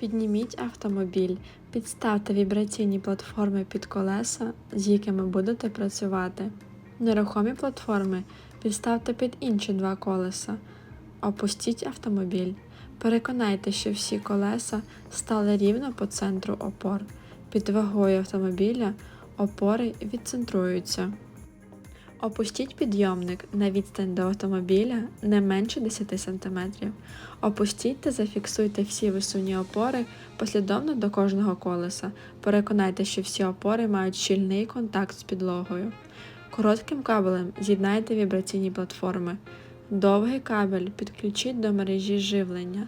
Підніміть автомобіль, підставте вібраційні платформи під колеса, з якими будете працювати. Нерухомі платформи підставте під інші два колеса. Опустіть автомобіль. Переконайте, що всі колеса стали рівно по центру опор. Під вагою автомобіля опори відцентруються. Опустіть підйомник на відстань до автомобіля не менше 10 см. Опустіть та зафіксуйте всі висувні опори послідовно до кожного колеса. Переконайте, що всі опори мають щільний контакт з підлогою. Коротким кабелем з'єднайте вібраційні платформи. Довгий кабель підключіть до мережі живлення.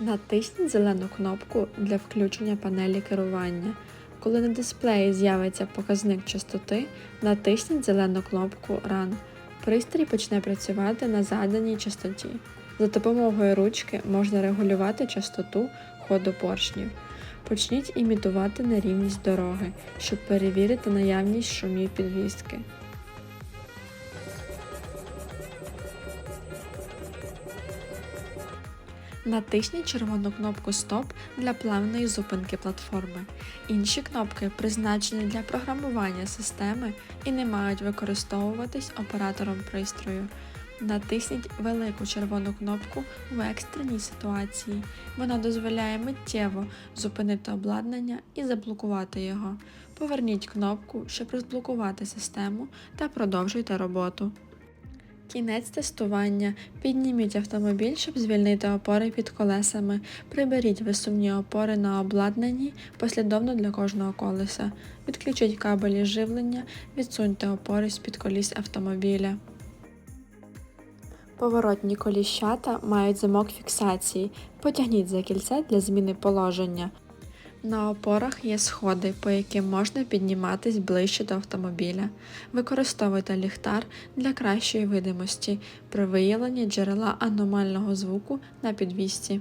Натисніть зелену кнопку для включення панелі керування. Коли на дисплеї з'явиться показник частоти, натисніть зелену кнопку Run. Пристрій почне працювати на заданій частоті. За допомогою ручки можна регулювати частоту ходу поршнів. Почніть імітувати нерівність дороги, щоб перевірити наявність шумів підвіски. Натисніть червону кнопку Стоп для плавної зупинки платформи. Інші кнопки призначені для програмування системи і не мають використовуватись оператором пристрою. Натисніть велику червону кнопку в екстреній ситуації. Вона дозволяє миттєво зупинити обладнання і заблокувати його. Поверніть кнопку, щоб розблокувати систему та продовжуйте роботу. Кінець тестування. Підніміть автомобіль, щоб звільнити опори під колесами. Приберіть висувні опори на обладнанні послідовно для кожного колеса. Відключіть кабелі живлення, відсуньте опори з-під коліс автомобіля. Поворотні коліщата мають замок фіксації. Потягніть за кільце для зміни положення. На опорах є сходи, по яким можна підніматись ближче до автомобіля. Використовуйте ліхтар для кращої видимості при виявленні джерела аномального звуку на підвісці.